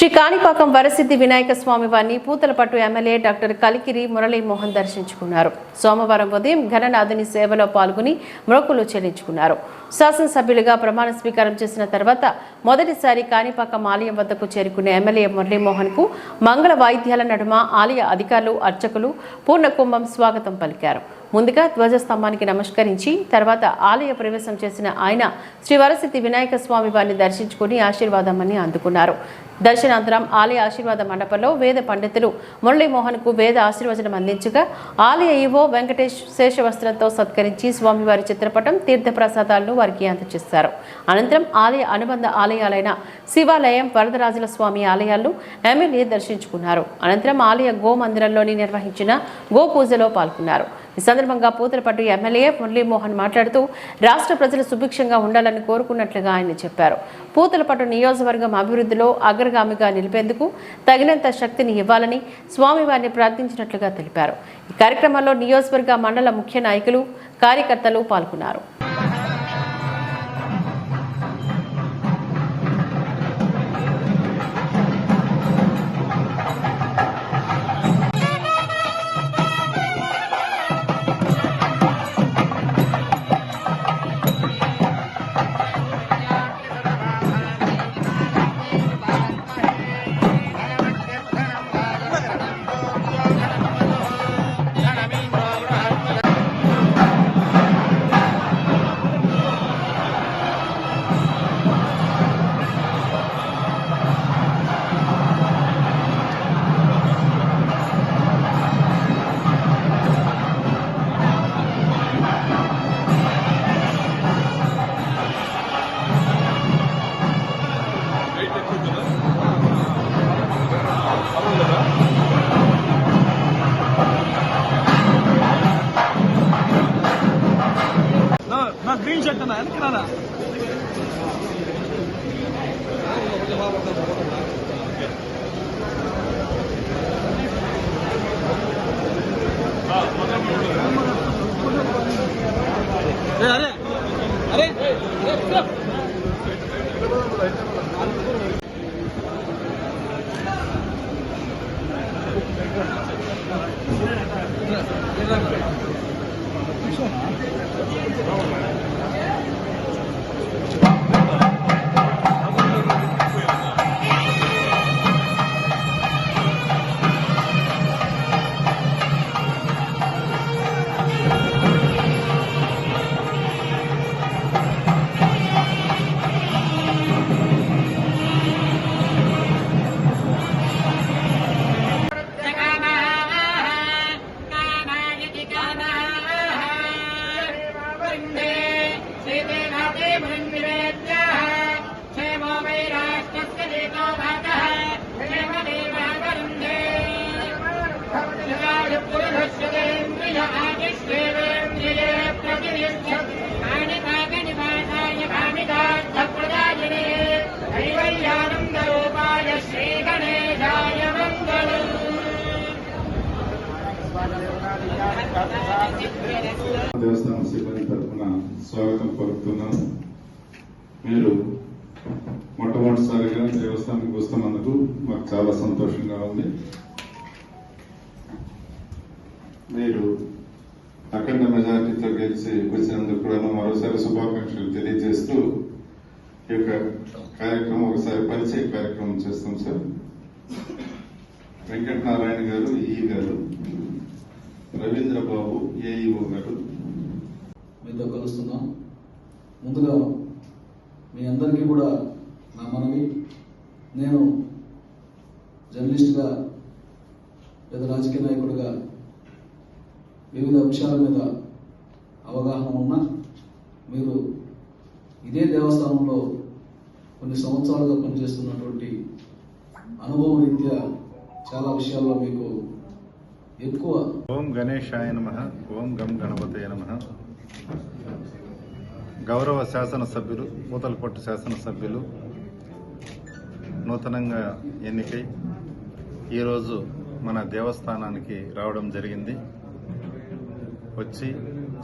శ్రీ కాణిపాకం వరసిద్ధి వినాయక స్వామి వారిని Puthalapattu MLA doctor Kalikiri Muralimohan దర్శించుకున్నారు. సోమవారం ఉదయం ఘననాథుని సేవలో పాల్గొని మ్రోకులు చెల్లించుకున్నారు. శాసనసభ్యులుగా ప్రమాణ స్వీకారం చేసిన తర్వాత మొదటిసారి కాణిపాకం ఆలయం వద్దకు చేరుకున్న ఎమ్మెల్యే మురళీమోహన్కు మంగళ వాయిద్యాల నడుమ ఆలయ అధికారులు అర్చకులు పూర్ణ కుంభం స్వాగతం పలికారు. ముందుగా ధ్వజస్తంభానికి నమస్కరించి తర్వాత ఆలయ ప్రవేశం చేసిన ఆయన శ్రీ వరసిద్ధి వినాయక స్వామి వారిని దర్శించుకుని ఆశీర్వాదమని అందుకున్నారు. దర్శనాంతరం ఆలయ ఆశీర్వాద మండపంలో వేద పండితులు మురళీమోహన్కు వేద ఆశీర్వచనం అందించగా ఆలయ ఈవో వెంకటేష్ శేషవస్త్రంతో సత్కరించి స్వామివారి చిత్రపటం తీర్థప్రసాదాలను వారికి అందజేశారు అనంతరం ఆలయ అనుబంధ ఆలయాలైన శివాలయం వరదరాజుల స్వామి ఆలయాలను ఎమ్మెల్యే దర్శించుకున్నారు. అనంతరం ఆలయ గో మందిరంలోని నిర్వహించిన గోపూజలో పాల్గొన్నారు. ఈ సందర్భంగా పూతలపట్టు ఎమ్మెల్యే మురళీమోహన్ మాట్లాడుతూ రాష్ట్ర ప్రజలు సుభిక్షంగా ఉండాలని కోరుకున్నట్లుగా ఆయన చెప్పారు. పూతలపట్టు నియోజకవర్గం అభివృద్ధిలో అగ్రగామిగా నిలిపేందుకు తగినంత శక్తిని ఇవ్వాలని స్వామివారిని ప్రార్థించినట్లుగా తెలిపారు. ఈ కార్యక్రమంలో నియోజకవర్గ మండల ముఖ్య నాయకులు కార్యకర్తలు పాల్గొన్నారు. దేవస్థానం సిబ్బంది తరఫున స్వాగతం పలుకుతున్నాను మీరు మొట్టమొదటిసారిగా దేవస్థానానికి వస్తున్నందుకు మాకు చాలా సంతోషంగా ఉంది. మీరు అఖండ మెజార్టీతో గెలిచి వచ్చినందుకు కూడా మరోసారి శుభాకాంక్షలు తెలియజేస్తూ ఈ యొక్క కార్యక్రమం ఒకసారి పరిచయ కార్యక్రమం చేస్తాం సార్. వెంకటనారాయణ గారు ఈ గారు. రవీంద్ర బాబు ఏఈఓ గారు మీతో కలుస్తున్నాం. ముందుగా మీ అందరికీ కూడా నా మనవి. నేను జర్నలిస్ట్గా లేదా రాజకీయ నాయకుడిగా వివిధ అంశాల మీద అవగాహన ఉన్న మీరు ఇదే దేవస్థానంలో కొన్ని సంవత్సరాలుగా పనిచేస్తున్నటువంటి అనుభవం రీత్యా చాలా విషయాల్లో మీకు ఎక్కువ. ఓం గణేశాయ నమ ఓం గం గణపతయ నమ. గౌరవ శాసనసభ్యులు పూతలపట్టు శాసనసభ్యులు నూతనంగా ఎన్నికై ఈరోజు మన దేవస్థానానికి రావడం జరిగింది. వచ్చి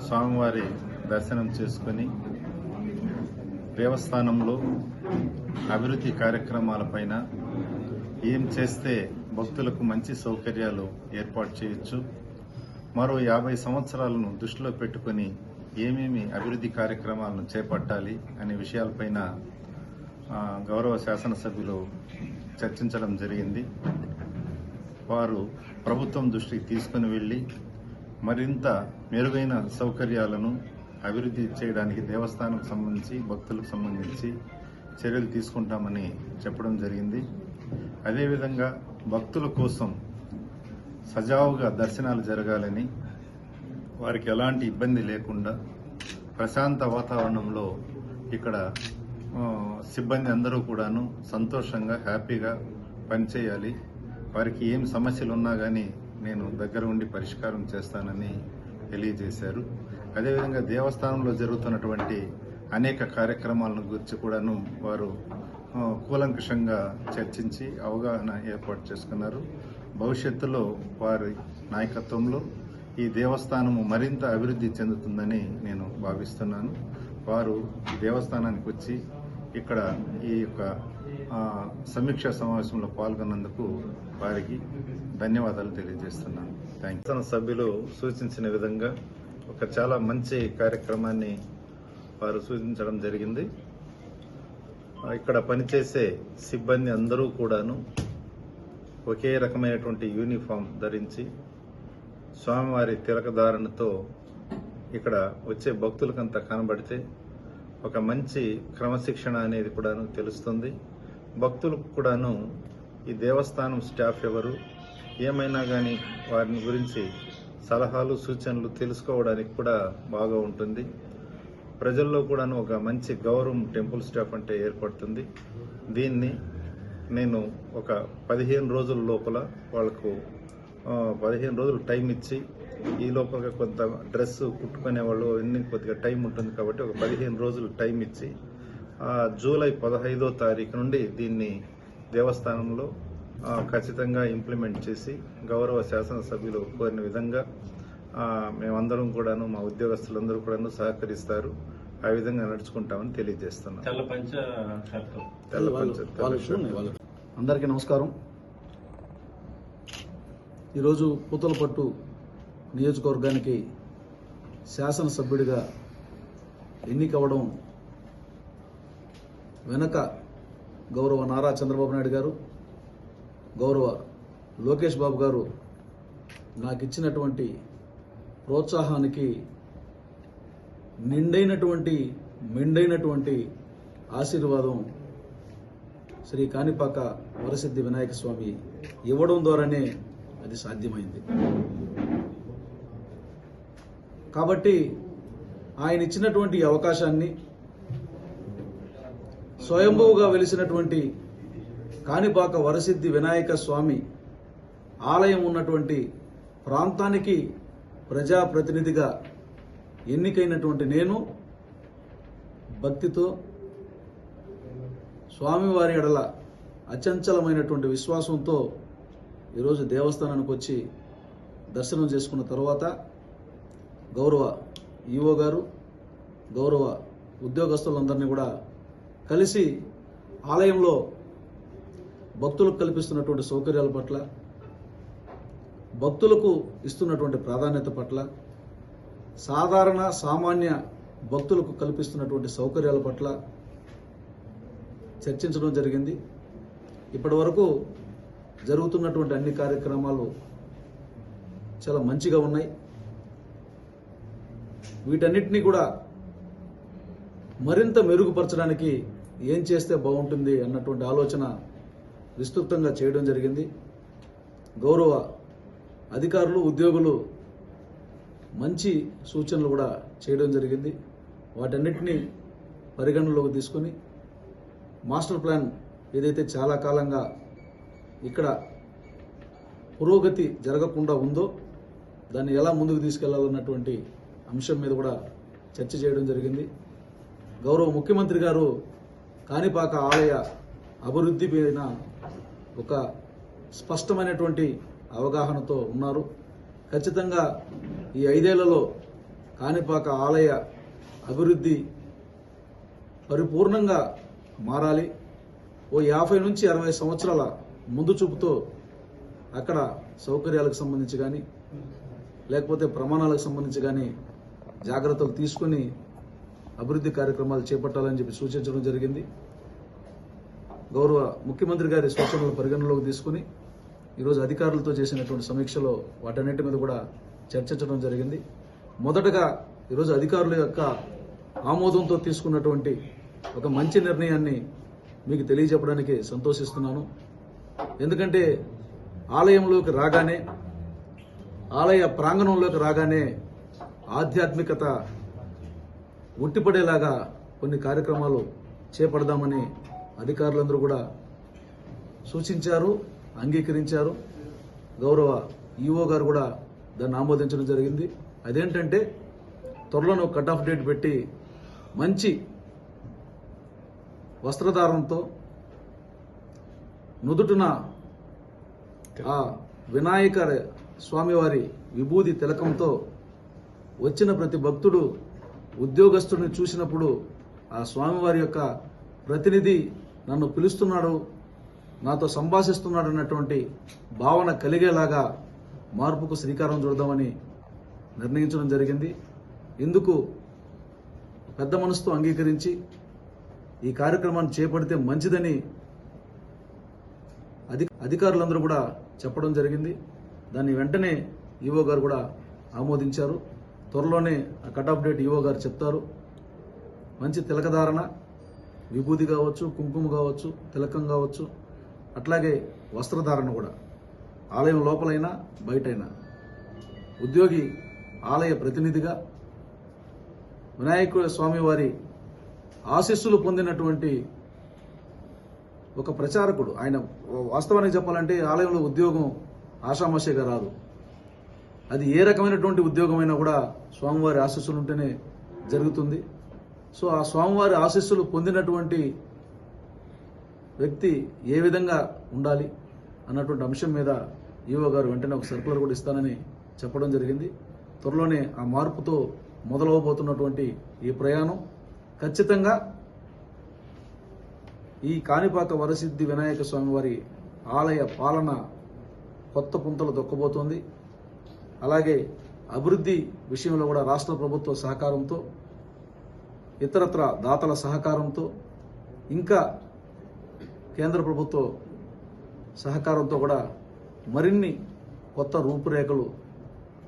స్వామివారి దర్శనం చేసుకొని దేవస్థానంలో అభివృద్ధి కార్యక్రమాలపైన ఏం చేస్తే భక్తులకు మంచి సౌకర్యాలు ఏర్పాటు చేయొచ్చు. మరో యాభై సంవత్సరాలను దృష్టిలో పెట్టుకుని ఏమేమి అభివృద్ధి కార్యక్రమాలను చేపట్టాలి అనే విషయాలపైన గౌరవ శాసనసభ్యులు చర్చించడం జరిగింది. వారు ప్రభుత్వం దృష్టికి తీసుకుని వెళ్ళి మరింత మెరుగైన సౌకర్యాలను అభివృద్ధి చేయడానికి దేవస్థానం సంబంధించి భక్తులకు సంబంధించి చర్యలు తీసుకుంటామని చెప్పడం జరిగింది. అదేవిధంగా భక్తుల కోసం సజావుగా దర్శనాలు జరగాలని వారికి ఎలాంటి ఇబ్బంది లేకుండా ప్రశాంత వాతావరణంలో ఇక్కడ సిబ్బంది అందరూ కూడాను సంతోషంగా హ్యాపీగా పనిచేయాలి. వారికి ఏం సమస్యలు ఉన్నా కానీ నేను దగ్గర ఉండి పరిష్కారం చేస్తానని తెలియజేశారు. అదేవిధంగా దేవస్థానంలో జరుగుతున్నటువంటి అనేక కార్యక్రమాలను గురించి కూడాను వారు కూలంకషంగా చర్చించి అవగాహన ఏర్పాటు చేసుకున్నారు. భవిష్యత్తులో వారి నాయకత్వంలో ఈ దేవస్థానము మరింత అభివృద్ధి చెందుతుందని నేను భావిస్తున్నాను. వారు దేవస్థానానికి వచ్చి ఇక్కడ ఈ యొక్క సమీక్ష సమీక్షా సమావేశంలో పాల్గొన్నందుకు వారికి ధన్యవాదాలు తెలియజేస్తున్నాను. థ్యాంక్ యూ సభ్యులు సూచించిన విధంగా ఒక చాలా మంచి కార్యక్రమాన్ని వారు సూచించడం జరిగింది. ఇక్కడ పనిచేసే సిబ్బంది అందరూ కూడాను ఒకే రకమైనటువంటి యూనిఫామ్ ధరించి స్వామివారి తిలకధారణతో ఇక్కడ వచ్చే భక్తులకంతా కనబడితే ఒక మంచి క్రమశిక్షణ అనేది కూడాను తెలుస్తుంది. భక్తులకు కూడాను ఈ దేవస్థానం స్టాఫ్ ఎవరు ఏమైనా కానీ వారిని గురించి సలహాలు సూచనలు తెలుసుకోవడానికి కూడా బాగా ఉంటుంది. ప్రజల్లో కూడాను ఒక మంచి గౌరవం టెంపుల్ స్టాఫ్ అంటే ఏర్పడుతుంది. దీన్ని నేను ఒక పదిహేను రోజుల లోపల వాళ్ళకు పదిహేను రోజులు టైం ఇచ్చి ఈ లోపల కొంత డ్రెస్ కుట్టుకునే వాళ్ళు ఎన్ని కొద్దిగా టైం ఉంటుంది కాబట్టి ఒక పదిహేను రోజులు టైం ఇచ్చి జూలై పదహైదో తారీఖు నుండి దీన్ని దేవస్థానంలో ఖచ్చితంగా ఇంప్లిమెంట్ చేసి గౌరవ శాసనసభ్యులు కోరిన విధంగా మేమందరం కూడాను మా ఉద్యోగస్తులందరూ కూడాను సహకరిస్తారు. ఆ విధంగా నడుచుకుంటామని తెలియజేస్తున్నాం. తెల్ల పంచ షర్టు తెల్ల పంచ తెల్ల షర్టు. అందరికీ నమస్కారం. ఈరోజు పూతలపట్టు నియోజకవర్గానికి శాసనసభ్యుడిగా ఎన్నికవడం వెనక గౌరవ నారా చంద్రబాబు నాయుడు గారు గౌరవ లోకేష్ బాబు గారు నాకు ఇచ్చినటువంటి ప్రోత్సాహానికి నిండైనటువంటి మెండైనటువంటి ఆశీర్వాదం శ్రీ కాణిపాక వరసిద్ధి వినాయక స్వామి ఇవ్వడం ద్వారానే అది సాధ్యమైంది. కాబట్టి ఆయన ఇచ్చినటువంటి అవకాశాన్ని స్వయంభూగా వెలిసినటువంటి కాణిపాక వరసిద్ధి వినాయక స్వామి ఆలయం ఉన్నటువంటి ప్రాంతానికి ప్రజాప్రతినిధిగా ఎన్నికైనటువంటి నేను భక్తితో స్వామివారి ఎడల అచంచలమైనటువంటి విశ్వాసంతో ఈరోజు దేవస్థానానికి వచ్చి దర్శనం చేసుకున్న తర్వాత గౌరవ ఈఓ గారు గౌరవ ఉద్యోగస్తులందరినీ కూడా కలిసి ఆలయంలో భక్తులకు కల్పిస్తున్నటువంటి సౌకర్యాల పట్ల భక్తులకు ఇస్తున్నటువంటి ప్రాధాన్యత పట్ల సాధారణ సామాన్య భక్తులకు కల్పిస్తున్నటువంటి సౌకర్యాల పట్ల చర్చించడం జరిగింది. ఇప్పటి వరకు జరుగుతున్నటువంటి అన్ని కార్యక్రమాలు చాలా మంచిగా ఉన్నాయి. వీటన్నిటినీ కూడా మరింత మెరుగుపరచడానికి ఏం చేస్తే బాగుంటుంది అన్నటువంటి ఆలోచన విస్తృతంగా చేయడం జరిగింది. గౌరవ అధికారులు ఉద్యోగులు మంచి సూచనలు కూడా చేయడం జరిగింది. వాటన్నిటినీ పరిగణనలోకి తీసుకొని మాస్టర్ ప్లాన్ ఏదైతే చాలా కాలంగా ఇక్కడ పురోగతి జరగకుండా ఉందో దాన్ని ఎలా ముందుకు తీసుకెళ్ళాలన్నటువంటి అంశం మీద కూడా చర్చ చేయడం జరిగింది. గౌరవ ముఖ్యమంత్రి గారు కాణిపాక ఆలయ అభివృద్ధి పైన ఒక స్పష్టమైనటువంటి అవగాహనతో ఉన్నారు. ఖచ్చితంగా ఈ ఐదేళ్ళలో కాణిపాక ఆలయ అభివృద్ధి పరిపూర్ణంగా మారాలి. ఓ యాభై నుంచి అరవై సంవత్సరాల ముందు చూపుతో అక్కడ సౌకర్యాలకు సంబంధించి కానీ లేకపోతే ప్రమాణాలకు సంబంధించి కానీ జాగ్రత్తలు తీసుకొని అభివృద్ధి కార్యక్రమాలు చేపట్టాలని చెప్పి సూచించడం జరిగింది. గౌరవ ముఖ్యమంత్రి గారి సూచనలు పరిగణనలోకి తీసుకుని ఈరోజు అధికారులతో చేసినటువంటి సమీక్షలో వాటన్నిటి మీద కూడా చర్చించడం జరిగింది. మొదటగా ఈరోజు అధికారుల యొక్క ఆమోదంతో తీసుకున్నటువంటి ఒక మంచి నిర్ణయాన్ని మీకు తెలియజెప్పడానికి సంతోషిస్తున్నాను. ఎందుకంటే ఆలయంలోకి రాగానే ఆలయ ప్రాంగణంలోకి రాగానే ఆధ్యాత్మికత ఉట్టిపడేలాగా కొన్ని కార్యక్రమాలు చేపడదామని అధికారులందరూ కూడా సూచించారు. అంగీకరించారు. గౌరవ ఈఓ గారు కూడా దాన్ని ఆమోదించడం జరిగింది. అదేంటంటే త్వరలోనే కట్ ఆఫ్ డేట్ పెట్టి మంచి వస్త్రధారణతో నుదుటిన ఆ వినాయక స్వామివారి విభూది తిలకంతో వచ్చిన ప్రతి భక్తుడు ఉద్యోగస్తుడిని చూసినప్పుడు ఆ స్వామివారి యొక్క ప్రతినిధి నన్ను పిలుస్తున్నాడు. నాతో సంభాషిస్తున్నాడు అన్నటువంటి భావన కలిగేలాగా మార్పుకు శ్రీకారం చూడదామని నిర్ణయించడం జరిగింది. ఇందుకు పెద్ద మనసుతో అంగీకరించి ఈ కార్యక్రమాన్ని చేపడితే మంచిదని అధి అధికారులందరూ కూడా చెప్పడం జరిగింది. దాన్ని వెంటనే ఈవో గారు కూడా ఆమోదించారు. త్వరలోనే ఆ కట్ ఆఫ్ డేట్ ఈవో గారు చెప్తారు. మంచి తిలకధారణ విభూతి కావచ్చు కుంకుమ కావచ్చు తిలకం కావచ్చు అట్లాగే వస్త్రధారణ కూడా. ఆలయం లోపలైనా బయటైనా. ఉద్యోగి ఆలయ ప్రతినిధిగా వినాయకుడు స్వామి వారి ఆశీస్సులు పొందినటువంటి ఒక ప్రచారకుడు. ఆయన వాస్తవానికి చెప్పాలంటే ఆలయంలో ఉద్యోగం ఆషామాషిగా రాదు. అది ఏ రకమైనటువంటి ఉద్యోగమైనా కూడా స్వామివారి ఆశీస్సులు ఉంటేనే జరుగుతుంది. సో ఆ స్వామివారి ఆశీస్సులు పొందినటువంటి వ్యక్తి ఏ విధంగా ఉండాలి అన్నటువంటి అంశం మీద ఈవో గారు వెంటనే ఒక సర్కులర్ కూడా ఇస్తానని చెప్పడం జరిగింది. త్వరలోనే ఆ మార్పుతో మొదలవబోతున్నటువంటి ఈ ప్రయాణం. ఖచ్చితంగా ఈ కాణిపాక వరసిద్ధి వినాయక స్వామి వారి ఆలయ పాలన కొత్త పుంతలు దొక్కబోతోంది అలాగే అభివృద్ధి విషయంలో కూడా రాష్ట్ర ప్రభుత్వ సహకారంతో ఇతరత్ర దాతల సహకారంతో ఇంకా కేంద్ర ప్రభుత్వ సహకారంతో కూడా మరిన్ని కొత్త రూపురేఖలు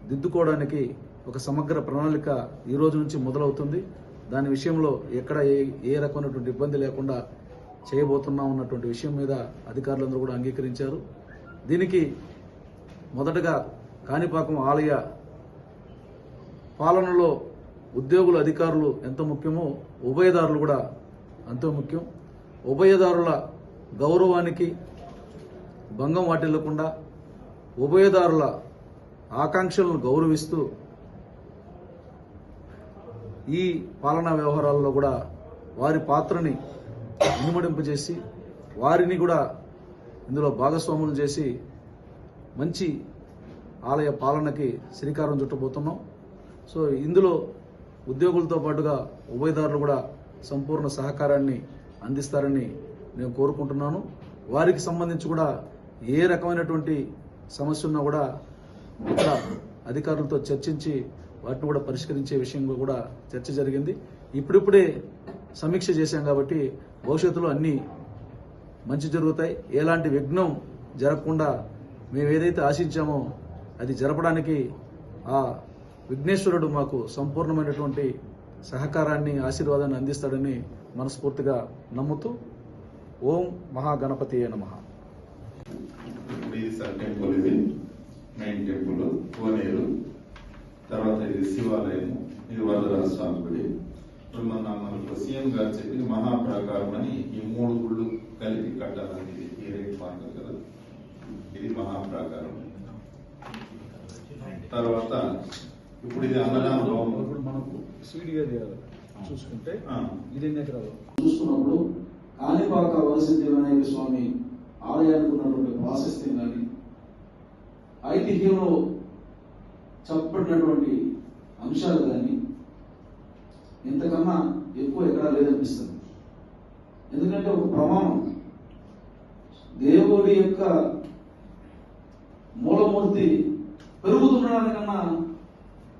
దిద్దుకోవడానికి ఒక సమగ్ర ప్రణాళిక ఈ రోజు నుంచి మొదలవుతుంది. దాని విషయంలో ఎక్కడ ఏ ఏ రకమైనటువంటి ఇబ్బంది లేకుండా చేయబోతున్నాం ఉన్నటువంటి విషయం మీద అధికారులందరూ కూడా అంగీకరించారు. దీనికి మొదటగా కాణిపాకం ఆలయ పాలనలో ఉద్యోగులు అధికారులు ఎంత ముఖ్యమో ఉభయదారులు కూడా అంతో ముఖ్యం. ఉభయదారుల గౌరవానికి భంగం వాటిల్లకుండా ఉభయదారుల ఆకాంక్షలను గౌరవిస్తూ ఈ పాలనా వ్యవహారాల్లో కూడా వారి పాత్రని ఇనుమడింపజేసి వారిని కూడా ఇందులో భాగస్వాములు చేసి మంచి ఆలయ పాలనకి శ్రీకారం చుట్టబోతున్నాం. సో ఇందులో ఉద్యోగులతో పాటుగా ఉభయదారులు కూడా సంపూర్ణ సహకారాన్ని అందిస్తారని నేను కోరుకుంటున్నాను. వారికి సంబంధించి కూడా ఏ రకమైనటువంటి సమస్య ఉన్నా కూడా ఇక్కడ అధికారులతో చర్చించి వాటిని కూడా పరిష్కరించే విషయంలో కూడా చర్చ జరిగింది. ఇప్పుడిప్పుడే సమీక్ష చేశాం కాబట్టి భవిష్యత్తులో అన్నీ మంచి జరుగుతాయి. ఎలాంటి విఘ్నం జరగకుండా మేము ఏదైతే ఆశించామో అది జరపడానికి ఆ విఘ్నేశ్వరుడు మాకు సంపూర్ణమైనటువంటి సహకారాన్ని ఆశీర్వాదాన్ని అందిస్తాడని మనస్ఫూర్తిగా నమ్ముతూ ఓం మహాగణపతి నమః. ఇప్పుడు ఇది సార్ టెంపుల్ ఇది మెయిన్ టెంపుల్ కోనేరు. తర్వాత ఇది శివాలయం ఇది వరదరాజ స్వామి గుడి ఇప్పుడు మన మనకు సీఎం గారు చెప్పి మహాప్రాకారం అని ఈ మూడు గుళ్ళు కలిపి కట్టాలని ఇది ఈ రేట్ మార్గం కదా? ఇది మహాప్రాకారం. తర్వాత ఇప్పుడు ఇది అన్నదాన మనకు స్వీట్గా చూసుకుంటే. ఇది ఎన్ని ఎకరాలు? చూసుకున్నప్పుడు కాలిపాక వరసిద్ధి స్వామి ఆలయానికి ఉన్నటువంటి ప్రాశస్త్యం కానీ ఐతిహ్యంలో చెప్పబడినటువంటి అంశాలు కానీ ఇంతకన్నా ఎక్కువ ఎక్కడా లేదనిపిస్తుంది. ఎందుకంటే ఒక ప్రమాణం. దేవుడి యొక్క మూలమూర్తి పెరుగుతుండడానికన్నా